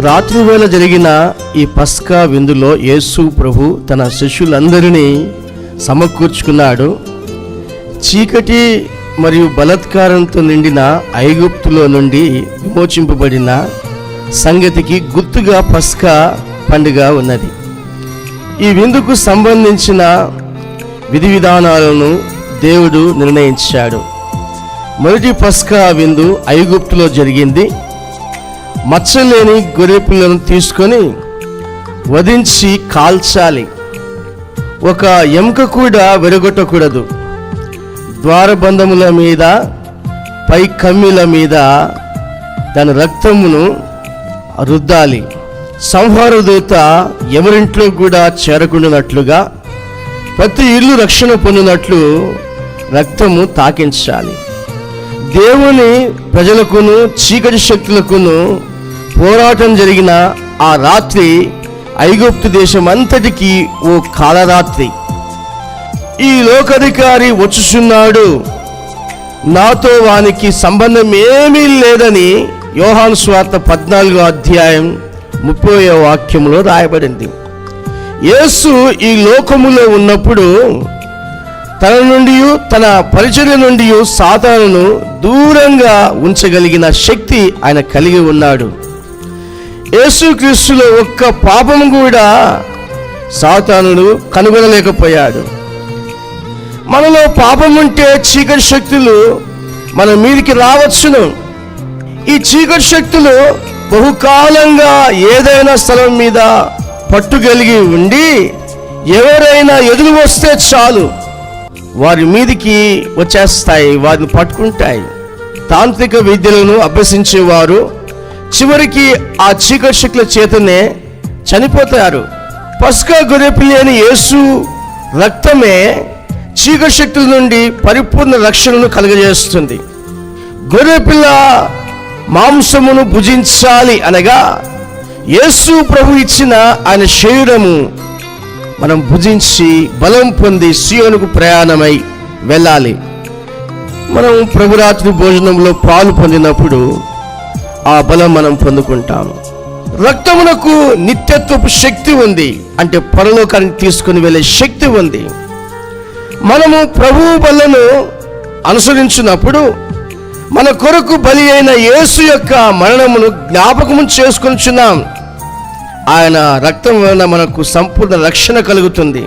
రాత్రివేళ జరిగిన ఈ పస్కా విందులో యేసు ప్రభు తన శిష్యులందరినీ సమకూర్చుకున్నాడు. చీకటి మరియు బలత్కారంతో నిండిన ఐగుప్తులో నుండి విమోచింపబడిన సంగతికి గుర్తుగా పస్కా పండుగ ఉన్నది. ఈ విందుకు సంబంధించిన విధి విధానాలను దేవుడు నిర్ణయించాడు. మొదటి పస్కా విందు ఐగుప్తులో జరిగింది. మచ్చలేని గొర్రె పిల్లను తీసుకొని వధించి కాల్చాలి. ఒక ఎముక కూడా విరగొట్టకూడదు. ద్వారబంధముల మీద పై కమ్మిల మీద దాని రక్తమును రుద్దాలి. సంహార దూత ఎవరింట్లో కూడా చేరకుండానట్లుగా ప్రతి ఇల్లు రక్షణ పొందినట్లు రక్తము తాకించాలి. దేవుని ప్రజలకును చీకటి శక్తులకును పోరాటం జరిగిన ఆ రాత్రి ఐగుప్తు దేశం అంతటికి ఓ కాలరాత్రి. ఈ లోకాధికారి వచ్చుచున్నాడు. నాతో వానికి సంబంధం ఏమీ లేదని యోహాను స్వార్థ పద్నాలుగో అధ్యాయం ముప్పై వాక్యంలో రాయబడింది. యేసు ఈ లోకములో ఉన్నప్పుడు తన నుండి తన పరిచర్య నుండి సాతానును దూరంగా ఉంచగలిగిన శక్తి ఆయన కలిగి ఉన్నాడు. యేసుక్రీస్తులో ఒక్క పాపం కూడా సాతానుడు కనుగొనలేకపోయాడు. మనలో పాపం ఉంటే చీకటి శక్తులు మన మీదికి రావచ్చును. ఈ చీకటి శక్తులు బహుకాలంగా ఏదైనా స్థలం మీద పట్టుగలిగి ఉండి ఎవరైనా ఎదురు వస్తే చాలు. వారి మీదికి వచ్చేస్తాయి వారిని పట్టుకుంటాయి. తాంత్రిక విద్యలను అభ్యసించేవారు చివరికి ఆ చీకటి శక్తుల చేతనే చనిపోతారు. పసుక గొర్రెపిల్లి యేసు రక్తమే చీకటి శక్తుల నుండి పరిపూర్ణ రక్షణను కలుగజేస్తుంది. గొర్రెపిల్ల మాంసమును భుజించాలి అనగా యేసు ప్రభు ఇచ్చిన ఆయన శరీరము మనం భుజించి బలం పొంది సియోనుకు ప్రయాణమై వెళ్ళాలి. మనం ప్రభురాత్రి భోజనంలో పాలు పొందినప్పుడు ఆ బలం మనం పొందుకుంటాం. రక్తమునకు నిత్యత్వపు శక్తి ఉంది అంటే పరలోకానికి తీసుకుని వెళ్ళే శక్తి ఉంది. మనము ప్రభువు బలను అనుసరించినప్పుడు మన కొరకు బలి అయిన యేసు యొక్క మరణమును జ్ఞాపకము చేసుకొనిచున్నాం ఆయన రక్తం వలన మనకు సంపూర్ణ రక్షణ కలుగుతుంది.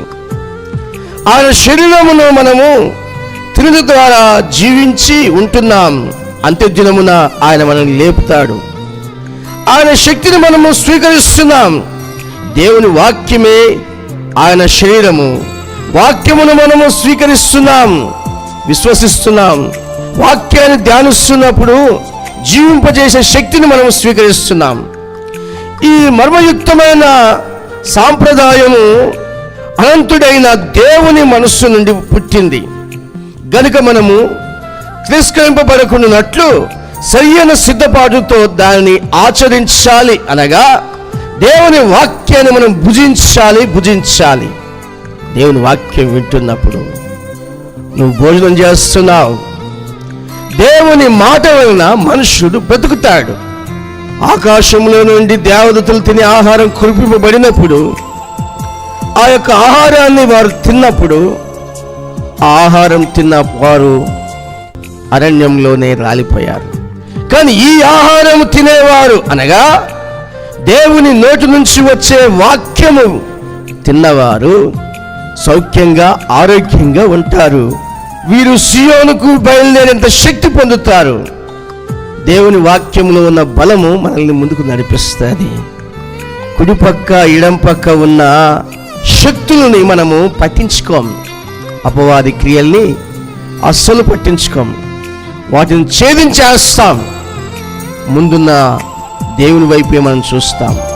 ఆయన శరీరమును మనము తిరుగు ద్వారా జీవించి ఉంటున్నాం. అంత్యదినమున ఆయన మనల్ని లేపుతాడు. ఆయన శక్తిని మనము స్వీకరిస్తున్నాం. దేవుని వాక్యమే ఆయన శరీరము. వాక్యమును మనము స్వీకరిస్తున్నాం. విశ్వసిస్తున్నాం. వాక్యాన్ని ధ్యానిస్తున్నప్పుడు జీవింపజేసే శక్తిని మనం స్వీకరిస్తున్నాం. ఈ మర్మయుక్తమైన సాంప్రదాయము అనంతుడైన దేవుని మనస్సు నుండి పుట్టింది. గనుక మనము తిరస్కరింపబడకున్నట్లు సరియైన సిద్ధపాటుతో దానిని ఆచరించాలి అనగా దేవుని వాక్యాన్ని మనం భుజించాలి భుజించాలి. దేవుని వాక్యం వింటున్నప్పుడు నువ్వు భోజనం చేస్తున్నావు. దేవుని మాట వలన మనుష్యుడు బ్రతుకుతాడు. ఆకాశంలో నుండి దేవదతులు తినే ఆహారం కురిపింపబడినప్పుడు ఆ యొక్క ఆహారాన్ని వారు తిన్నప్పుడు ఆ ఆహారం తిన్న వారు అరణ్యంలోనే రాలిపోయారు. కానీ ఈ ఆహారం తినేవారు అనగా దేవుని నోటి నుంచి వచ్చే వాక్యము తిన్నవారు సౌఖ్యంగా ఆరోగ్యంగా ఉంటారు. వీరు సియోనుకు బయలుదేరేంత శక్తి పొందుతారు. దేవుని వాక్యంలో ఉన్న బలము మనల్ని ముందుకు నడిపిస్తుంది. కుడిపక్క ఇడం పక్క ఉన్న శక్తులని మనము పట్టించుకోం. అపవాది క్రియల్ని అస్సలు పట్టించుకోం. వాటిని ఛేదించేస్తాం. ముందున్న దేవుని వైపే మనం చూస్తాం.